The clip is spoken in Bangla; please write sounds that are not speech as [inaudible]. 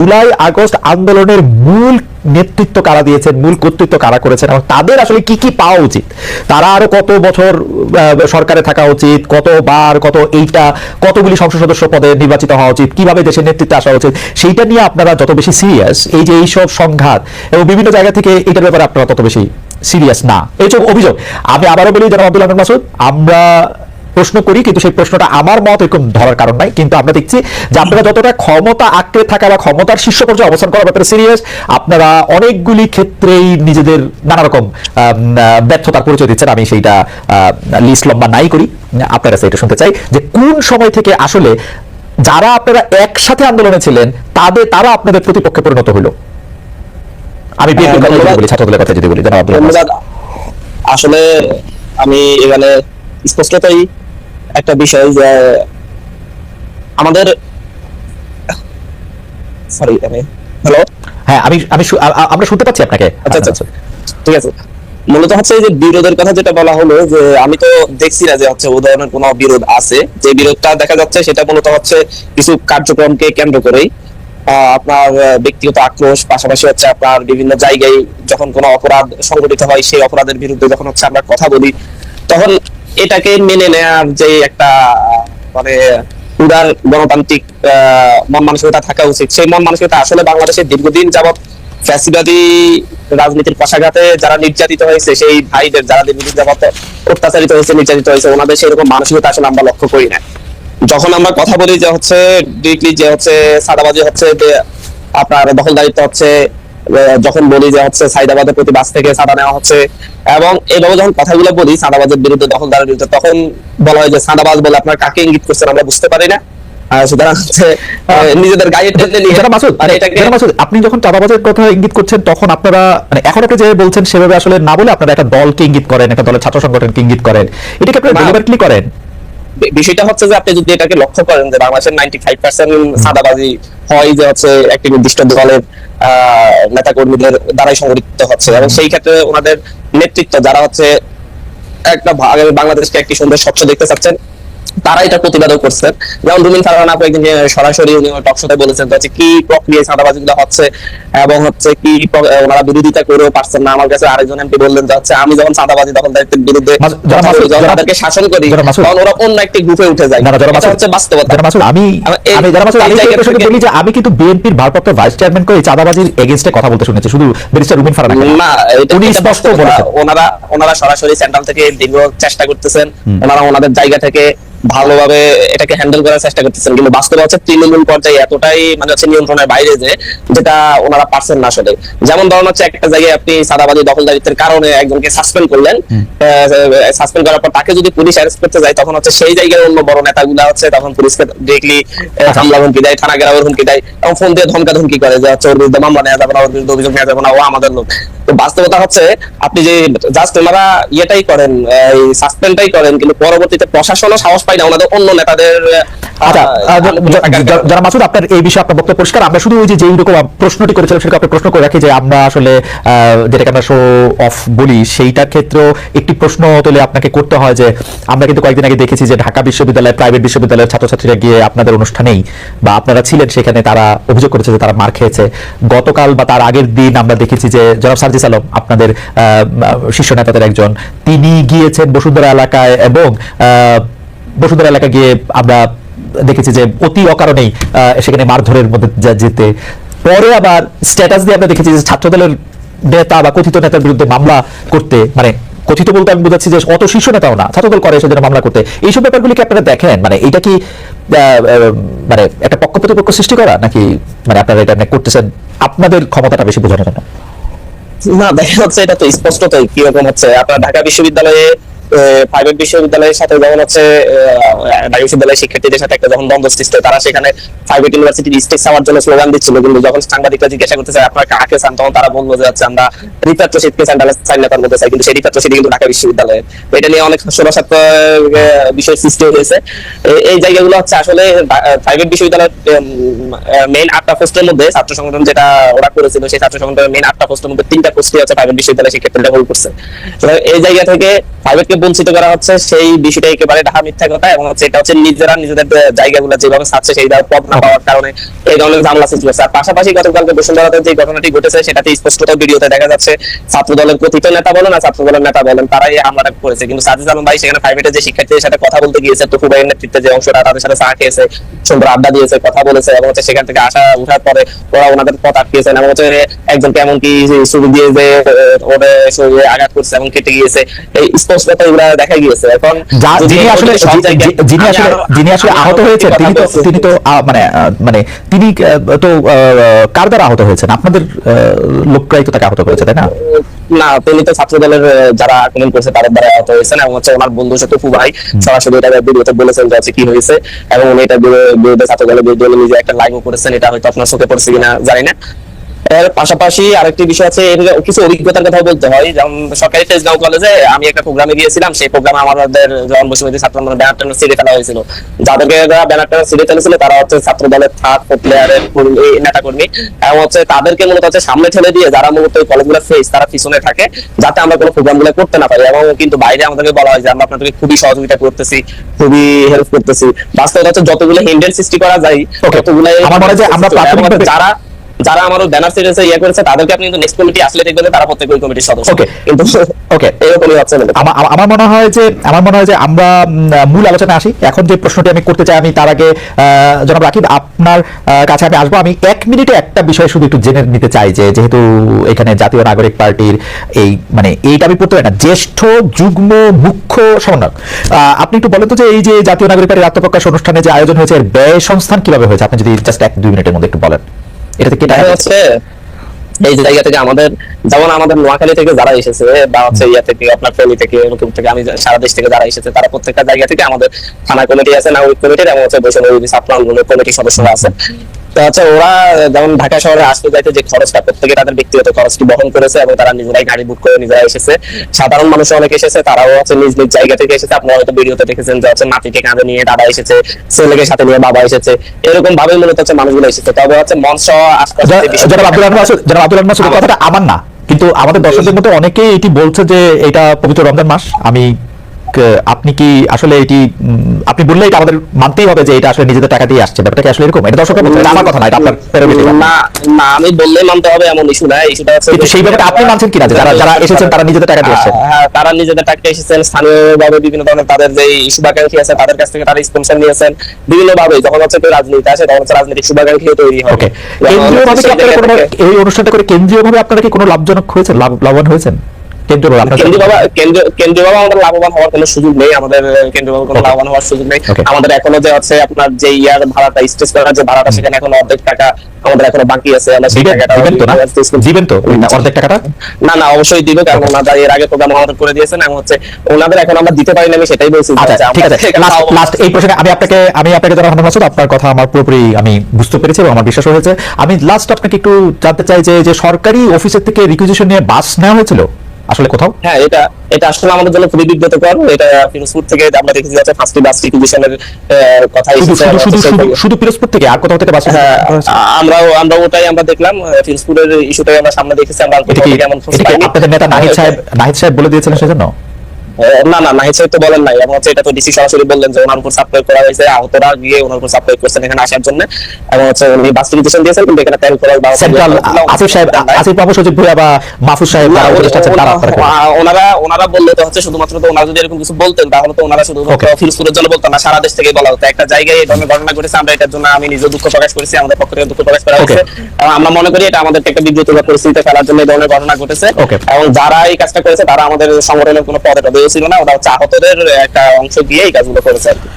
জুলাই, আগস্ট আন্দোলনের মূল নেতৃত্ব কারা দিয়েছেন, মূল কর্তৃত্ব কারা করেছেন এবং তাদের আসলে কি কি পাওয়া উচিত? তারা আরও কত বছর সরকারে থাকা উচিত কতবার কত এইটা, কতগুলি সংসদ সদস্য পদে নির্বাচিত হওয়া উচিত, কীভাবে দেশের নেতৃত্বে আসা উচিত, সেইটা নিয়ে আপনারা যত বেশি সিরিয়াস এই যে এইসব সংঘাত এবং বিভিন্ন জায়গা থেকে এটার ব্যাপারে আপনারা তত বেশি সিরিয়াস না। এইসব অভিযোগ। আমি আবারও বলি যারা আব্দুল মাসুদ, আমরা প্রশ্ন করি কিন্তু সেই প্রশ্নটা আমার মত এরকম ধরার কারণ নাই। কিন্তু আমরা দেখছি যে আপনারা যতটা ক্ষমতা আঁকড়ে থাকা বা ক্ষমতার শীর্ষ পর্যায়ে অবস্থান করার ব্যাপারে সিরিয়াস আপনারা অনেকগুলি ক্ষেত্রেই নিজেদের নানা রকম ব্যর্থতার পরিচয় দিচ্ছেন। আমি সেইটা লিস্ট লম্বা নাই করি। আপনার কাছে এটা শুনতে চাই যে কোন সময় থেকে আসলে যারা আপনারা একসাথে আন্দোলনে ছিলেন তাদের তারা আপনাদের প্রতিপক্ষে পরিণত হলো আমি বিএনপির কথা যদি ছাত্রদলের কথা যদি বলি আসলে আমি এখানে স্পষ্টতই একটা বিষয় যে আমাদের সরি আমি হ্যালো হ্যাঁ আমি আমি আমরা শুনতে পাচ্ছি আপনাকে। আচ্ছা আচ্ছা আচ্ছা। ঠিক আছে। মূলত হচ্ছে যে বিরোধের কথা যেটা বলা হলো যে আমি তো দেখছি না যে হচ্ছে ধরনের কোনো বিরোধ আছে। যে বিরোধটা দেখা যাচ্ছে সেটা মূলত হচ্ছে কিছু কার্যক্রমকে কেন্দ্র করেই আহ, আপনার ব্যক্তিগত আক্রোশ পাশাপাশি হচ্ছে আপনার বিভিন্ন জায়গায় যখন কোনো অপরাধ সংঘটিত হয় সেই অপরাধের বিরুদ্ধে যখন হচ্ছে আমরা কথা বলি তখন এটাকে মেনে নেয়ার যে একটা মানে উদার গণতান্ত্রিক মন মানসিকতা থাকা উচিত। সেই মন মানসিকতা আসলে বাংলাদেশে দীর্ঘদিন যাবত ফ্যাসিবাদী রাজনীতির পশাঘাতে যারা নির্যাতিত হয়েছে, সেই ভাইদের যারা দীর্ঘদিন যাবত অত্যাচারিত হয়েছে, নির্যাতিত হয়েছে, ওনাদের সেরকম মানসিকতা আসলে আমরা লক্ষ্য করি না। যখন আমরা কথা বলি যে হচ্ছে ডিরেক্টলি যে হচ্ছে, সাদাবাজি হচ্ছে আপনার দখলদারিত্ব হচ্ছে যখন বলি যে হচ্ছে সাইদাবাদের প্রতি বাস থেকে সাদা নেওয়া হচ্ছে এবং এইভাবে যখন কথাগুলো বলি সাদাবাজের বিরুদ্ধে দখলদারের বিরুদ্ধে তখন বলা হয় যে সাদাবাজ বলে আপনার কাকে ইঙ্গিত করছেন আমরা বুঝতে পারি না। সুতরাং হচ্ছে আহ, নিজেদের গায়ে টেনে নিয়ে মাসুদ আর এটাকে যারা মাসুদ আপনি যখন চাঁদাবাজের কথা ইঙ্গিত করছেন তখন আপনারা মানে এখন আপনি যে বলছেন সেভাবে আসলে না বলে আপনারা একটা দলকে ইঙ্গিত করেন একটা দলের ছাত্র সংগঠনকে ইঙ্গিত করেন। এটাকে আপনারা। ডেলিভারেটলি করেন। বিষয়টা হচ্ছে যে আপনি যদি এটাকে লক্ষ্য করেন যে বাংলাদেশের নাইনটি ফাইভ পার্সেন্ট সাদাবাজি হয় যে হচ্ছে একটি নির্দিষ্ট দলের নেতা কর্মীদের দ্বারাই সংগঠিত হচ্ছে। এবং সেই ক্ষেত্রে ওনাদের নেতৃত্ব যারা হচ্ছে একটা বাংলাদেশকে একটি সুন্দর স্বচ্ছ দেখতে চাচ্ছেন তারা এটা প্রতিবাদও করছেন যেমন রুমিন ফারহান আপু একদিন সরাসরি উনি টক শোতে বলেছেন যে কি প্রক্রিয়ায় চাঁদাবাজি গুলো হচ্ছে এবং হচ্ছে কি ওনারা বিরোধিতা করেও পারছেন না। আমার কাছে আরেকজন এমপি বললেন যে হচ্ছে আমি যখন চাঁদাবাজি দখলদারিত্বের বিরুদ্ধে তাদেরকে শাসন করি তখন ওরা অন্য একটি গ্রুপে উঠে যায়। এটা হচ্ছে বাস্তবতা। আমি আমি বলি যে আমি কিন্তু বিএনপির ভারপ্রাপ্ত ভাইস এই চাঁদাবাজির এগেইনস্টে কথা বলতে শুনেছি। শুধু ব্যারিস্টার রুমিন ফারহান না উনি স্পষ্ট বলেছেন। ওনারা ওনারা সরাসরি সেন্ট্রাল থেকে দীর্ঘ চেষ্টা করতেছেন। ওনারা ওনাদের জায়গা থেকে ভালোভাবে এটাকে হ্যান্ডেল করার চেষ্টা করতেছেন। কিন্তু বাস্তবে হচ্ছে তৃণমূল পর্যায়ে এতটাই মানে হচ্ছে নিয়ন্ত্রণের বাইরে যে যেটা ওনারা পারছেন না আসলে। যেমন ধরুন হচ্ছে একটা জায়গায় আপনি সাদাবাদী দখলদারিত্বের কারণে একজনকে সাসপেন্ড করলেন সাসপেন্ড করার পর তাকে যদি পুলিশ অ্যারেস্ট করতে যায় তখন হচ্ছে সেই জায়গায় অন্য বড় নেতাগুলা হচ্ছে তখন পুলিশকে ডিরেক্টলি হামলা হুমকি দেয় থানা ঘেরাওয়ের হুমকি দেয় এবং ফোন দিয়ে ধমকা ধমকি করে যে হচ্ছে ওর বিরুদ্ধে মামলা নেওয়া যাবে না ওর বিরুদ্ধে অভিযোগ নেওয়া যাবে না ও আমাদের লোক। তো বাস্তবতা হচ্ছে আপনি যে জাস্ট ওনারা ইয়েটাই করেন এই সাসপেন্ডটাই করেন কিন্তু পরবর্তীতে প্রশাসনও সাহস পায় না ওনাদের অন্য নেতাদের আচ্ছা আহ, আহ, য- থাকার য- যারা মাসুদ আপনার এই বিষয়ে আপনার বক্তব্য পরিষ্কার। আমরা শুধু ওই যে যেই রকম প্রশ্নটি করেছিলাম সেটা আপনি প্রশ্ন করে রাখি যে আমরা আসলে যেটাকে আমরা শো অফ বলি সেইটার ক্ষেত্রেও একটি প্রশ্ন তুলে আপনাকে করতে হয় যে আমরা কিন্তু কয়েকদিন আগে দেখেছি যে ঢাকা বিশ্ববিদ্যালয় প্রাইভেট বিশ্ববিদ্যালয়ের ছাত্রছাত্রীরা গিয়ে আপনাদের অনুষ্ঠানেই বা আপনারা ছিলেন সেখানে তারা অভিযোগ করেছে যে তারা মার খেয়েছে। গতকাল বা তার আগের দিন আমরা দেখেছি যে জনাব সার্জিস আলম আপনাদের আহ, শীর্ষ নেতাদের একজন তিনি গিয়েছেন বসুন্ধরা এলাকায় এবং আহ, বসুন্ধরা এলাকা গিয়ে আমরা দেখেছি যে অতি অকারণেই সেখানে মারধরের মধ্যে যেতে। পরে আবার স্ট্যাটাস দিয়ে আমরা দেখেছি যে ছাত্রদলের নেতা বা কথিত নেতার বিরুদ্ধে মামলা করতে মানে কথিত বলতে আমি বোঝাচ্ছি যে অত শীর্ষ নেতাও না, ছাত্রদল করে সেজন্য মামলা করতে। এইসব ব্যাপারগুলি কি আপনারা দেখেন? মানে এটা কি মানে একটা পক্ষ প্রতিপক্ষ সৃষ্টি করা, নাকি মানে আপনারা এটা মানে করতেছেন আপনাদের ক্ষমতাটা বেশি বোঝানোর জন্য? না, দেখা যাচ্ছে এটা তো স্পষ্টতই কীরকম হচ্ছে। আপনার ঢাকা বিশ্ববিদ্যালয়ে প্রাইভেট বিশ্ববিদ্যালয়ের সাথে যখন হচ্ছে ঢাকা বিশ্ববিদ্যালয়ের শিক্ষার্থীদের সাথে একটা যখন দ্বন্দ্ব সৃষ্টি তারা সেখানে প্রাইভেট ইউনিভার্সিটির স্টেজ চাওয়ার জন্য স্লোগান দিচ্ছিল। কিন্তু যখন সাংবাদিকরা জিজ্ঞাসা করতেছে, আপনার কাকে চান? তখন তারা বলল যে, হচ্ছে আমরা রিফার শীতকে সেন্ট্রাল সাইন নেতার মধ্যে চাই। কিন্তু সেই রিফার শীত কিন্তু ঢাকা বিশ্ববিদ্যালয়ে তো এটা নিয়ে অনেক ষোলসাত বিষয় সৃষ্টি হয়েছে। এই জায়গাগুলো হচ্ছে আসলে প্রাইভেট বিশ্ববিদ্যালয়ের মেইন আটটা পোস্টের মধ্যে ছাত্র সংগঠন যেটা ওরা করেছিল, সেই ছাত্র সংগঠনের মেইন আটটা পোস্টের মধ্যে তিনটা পোস্টই হচ্ছে প্রাইভেট বিশ্ববিদ্যালয় শিক্ষার্থীরা হোল্ড করছে। এই জায়গা থেকে প্রাইভেটকে বঞ্চিত করা হচ্ছে, সেই বিষয়টা একেবারে ঢাকা মিথ্যা কথা এবং হচ্ছে এটা হচ্ছে নিজেরা নিজেদের জায়গাগুলো যেভাবে ছাড়ছে সেইভাবে পথ না পাওয়ার কারণে এই ধরনের ঝামেলা সৃষ্টি হচ্ছে। আর পাশাপাশি গতকালকে বসুন্ধরাতে যে ঘটনাটি ঘটেছে, সেটাতে স্পষ্টত ভিডিওতে দেখা যাচ্ছে ছাত্র দলের কথিত নেতা বলেন আর ছাত্র দলের নেতা বলেন, তারাই হামলাটা করেছে। কিন্তু সাজিদ আলম ভাই সেখানে প্রাইভেটে যে শিক্ষার্থীদের সাথে কথা বলতে গিয়েছে টুকু ভাইয়ের নেতৃত্বে যে অংশটা, তাদের সাথে চা খেয়েছে, সুন্দর আড্ডা দিয়েছে, কথা বলেছে এবং হচ্ছে সেখান থেকে আসা উঠার পরে ওরা ওনাদের পথ আটকিয়েছেন এবং হচ্ছে একজনকে এমনকি ছবি দিয়ে যে ওদের শরীরে আঘাত করছে এবং কেটে গিয়েছে। এই স্পষ্টত এগুলা দেখা গিয়েছে এখন যিনি আসলে যিনি আসলে যিনি আসলে আহত হয়েছেন তিনি তো তিনি তো মানে মানে তিনি তো কার দ্বারা আহত হয়েছেন? আপনাদের লোকরাই তো তাকে আহত করেছে তাই না? না তিনি তো ছাত্র দলের যারা আক্রমণ করেছে তাদের দ্বারা আহত হয়েছেন এবং হচ্ছে ওনার বন্ধু সাথে ভাই সরাসরি এটা ভিডিওতে বলেছেন যে হচ্ছে কি হয়েছে এবং উনি এটা বিরো- বিরুদ্ধে ছাত্র দলের বিরুদ্ধে নিজে একটা লাইভও করেছেন এটা হয়তো আপনার চোখে পড়ছে কিনা জানি না। এর পাশাপাশি আরেকটি বিষয় আছে কিছু অভিজ্ঞতার কথা বলতে হয়। যেমন সরকারি তেজগাঁও কলেজে আমি একটা প্রোগ্রামে গিয়েছিলাম সেই প্রোগ্রামে আমাদের যখন বসুমতী ছাত্র আন্দোলন ব্যানার টানার সিঁড়ি ফেলা হয়েছিল। যাদেরকে ব্যানার টানার সিঁড়ি ফেলেছিল তারা হচ্ছে ছাত্র দলের থার্ড ফোর্থ প্লেয়ারের নেতা কর্মী এবং হচ্ছে তাদেরকে মূলত হচ্ছে সামনে ঠেলে দিয়ে যারা মূলত ওই কলেজগুলো ফেস তারা পিছনে থাকে যাতে আমরা কোনো প্রোগ্রামগুলো করতে না পারি। এবং কিন্তু বাইরে আমাদেরকে বলা হয় যে আমরা আপনাদেরকে খুবই সহযোগিতা করতেছি খুবই হেল্প করতেছি। বাস্তবতা হচ্ছে যতগুলো হিন্ডেন সৃষ্টি করা যায় আমার মনে হয় আমরা যারা যারা আমার ব্যানার সিরিজে ইয়ে করেছে তাদেরকে আপনি কিন্তু নেক্সট কমিটি আসলে দেখবেন তারা প্রত্যেক ওই কমিটির সদস্য। Okay. কিন্তু Okay. এরকমই হচ্ছে আমার মনে হয় যে আমার মনে হয় যে আমরা মূল আলোচনা আসি। এখন যে প্রশ্নটি আমি করতে চাই আমি তার আগে জনাব রাকিব আপনার কাছে আমি আসব। আমি এক মিনিটে একটা বিষয় শুধু একটু জেনে নিতে চাই যে যেহেতু এখানে জাতীয় নাগরিক পার্টির এই মানে এইটা আমি পড়তে পারি না জ্যেষ্ঠ যুগ্ম মুখ্য সমন্বয়ক। আহ, আপনি একটু বলেন তো যে এই যে জাতীয় নাগরিক পার্টির আত্মপ্রকাশ অনুষ্ঠানে যে আয়োজন হয়েছে এর ব্যয় সংস্থান কীভাবে হয়েছে? আপনি যদি জাস্ট এক দুই মিনিটের মধ্যে একটু বলেন। এটাতে কি দেখা যাচ্ছে এই জায়গা থেকে আমাদের যেমন আমাদের নোয়াখালী থেকে যারা এসেছে বা হচ্ছে ইয়া থেকে আপনার ফেনী থেকে এরকম থেকে আমি সারা দেশ থেকে যারা এসেছে তারা প্রত্যেকটা জায়গা থেকে আমাদের থানা কমিটি আছে নাগরিক কমিটির এবং হচ্ছে বৈষম্য ছাত্র আন্দোলনের কমিটির সদস্যরা আছে। তো হচ্ছে ওরা যেমন ঢাকা শহরে আসতে যাইতে যে খরচটা প্রত্যেকে তাদের ব্যক্তিগত খরচটি বহন করেছে এবং তারা নিজেরাই গাড়ি বুক করে নিজেরা এসেছে? সাধারণ মানুষ অনেক এসেছে তারাও হচ্ছে নিজ নিজ জায়গা থেকে এসেছে। আপনারা হয়তো ভিডিওতে দেখেছেন যে হচ্ছে নাতিকে কাঁধে নিয়ে দাদা এসেছে ছেলেকে সাথে নিয়ে বাবা এসেছে। এরকম ভাবে মূলত হচ্ছে মানুষগুলো এসেছে। তবে হচ্ছে মঞ্চ যারা আব্দুল রহমান আব্দুল কথাটা আমার না কিন্তু আমাদের দর্শকদের মধ্যে অনেকেই এটি বলছে যে এটা পবিত্র রমজান মাস আমি আপনি কি আসলে এটি আপনি বললে এটা আমাদের মানতেই হবে যে এটা আসলে নিজেদের টাকা দিয়ে আসছে ব্যাপারটা কি আসলে এরকম? এটা দর্শকের বলছে আমার কথা না এটা আপনার। না না আমি বললেই মানতে হবে এমন ইস্যু না ইস্যুটা হচ্ছে কিন্তু সেই ব্যাপারটা আপনি মানছেন কিনা যে যারা যারা এসেছেন তারা নিজেদের টাকা দিয়ে আসছেন হ্যাঁ তারা নিজেদের টাকা এসেছেন স্থানীয়ভাবে বিভিন্ন ধরনের তাদের যে শুভাকাঙ্ক্ষী আছে তাদের কাছ থেকে তারা স্পন্সর নিয়েছেন বিভিন্ন ভাবে যখন হচ্ছে রাজনীতি আসে তখন হচ্ছে রাজনৈতিক শুভাকাঙ্ক্ষী তৈরি হয়। ওকে যেমন কেন্দ্রীয় ভাবে কি আপনারা এই অনুষ্ঠানটা করে কেন্দ্রীয় ভাবে আপনারা কি কোনো লাভজনক হয়েছে লাভ লাভবান হয়েছেন? কেন্দ্রীয় ভাবে আপনারা কেন্দ্রীয় বাবা কেন্দ্র কেন্দ্রীয় বাবা আমাদের লাভবান হওয়ার কোনো সুযোগ নেই আমাদের কেন্দ্রীয় বাবা কোনো লাভবান হওয়ার সুযোগ নেই। আমাদের এখনও যে হচ্ছে আপনার যে ইয়ার ভাড়াটা স্টেজ করার যে ভাড়াটা সেখানে এখনও অর্ধেক টাকা আমাদের এখনও বাকি আছে। আমরা সেই টাকাটা দিবেন তো না? দিবেন তো? ওই অর্ধেক টাকাটা? না না অবশ্যই দিবে কারণ ওনারা এর আগে প্রোগ্রাম আমাদের করে দিয়েছেন এবং হচ্ছে ওনাদের এখন আমরা দিতে পারি না আমি সেটাই বলছি। আচ্ছা ঠিক আছে। [laughs] লাস্ট এই আমি আপনাকে আমি আপনাকে যারা হান্নান মাসুদ আপনার কথা আমার পুরোপুরি আমি বুঝতে পেরেছি এবং আমার বিশ্বাস হয়েছে। আমি লাস্ট আপনাকে একটু জানতে চাই যে যে সরকারি অফিসের থেকে রিকুইজিশন নিয়ে বাস নেওয়া হয়েছিল? আসলে কোথাও? হ্যাঁ এটা এটা আসলে আমাদের জন্য খুবই বিব্রতকর। এটা ফিরোজপুর থেকে আমরা দেখেছি যাচ্ছে ফার্স্ট বাস রিকুইজিশনের কথা শুধু পিরোজপুর থেকে? আর কোথাও থেকে বাস আমরা আমরাও আমরা ওটাই আমরা দেখলাম। ফিরোজপুরের ইস্যুটাই আমরা সামনে দেখেছি। আমরা কেমন। আপনাদের নেতা নাহিদ সাহেব নাহিদ সাহেব বলে দিয়েছিলেন সেজন্য? না না নাহিদ সাহেব তো বলেন নাই। এবং হচ্ছে এটা তো ডিসি সরাসরি বললেন যে ওনার উপর সাপ্লাই করা হয়েছে আহতরা গিয়ে ওনার উপর সাপ্লাই করছেন এখানে আসার জন্য। এবং হচ্ছে উনি দিয়েছেন কিন্তু এখানে তেল বা সেন্ট্রাল আসিফ সাহেব আসিফ বাবু সচিব ভুয়া বা মাহফুজ সাহেব। ও- ওনারা ওনারা বললে তো হচ্ছে শুধুমাত্র তো ওনারা যদি এরকম কিছু বলতেন তাহলে তো ওনারা শুধু ফিরোজপুরের জন্য বলতেন না সারা দেশ থেকে বলা হতো। একটা জায়গায় এই ধরনের ঘটনা ঘটেছে আমরা এটার জন্য আমি নিজে দুঃখ প্রকাশ করেছি আমাদের পক্ষ থেকে দুঃখ প্রকাশ করা হয়েছে। আমরা মনে করি এটা আমাদের একটা বিব্রতকর পরিস্থিতিতে ফেলার জন্য এই ধরনের ঘটনা ঘটেছে। এবং যারা এই কাজটা করেছে তারা আমাদের সংগঠনের কোনো পদে ছিল না ওরা হচ্ছে একটা অংশ দিয়ে এই কাজগুলো করেছে আর কি।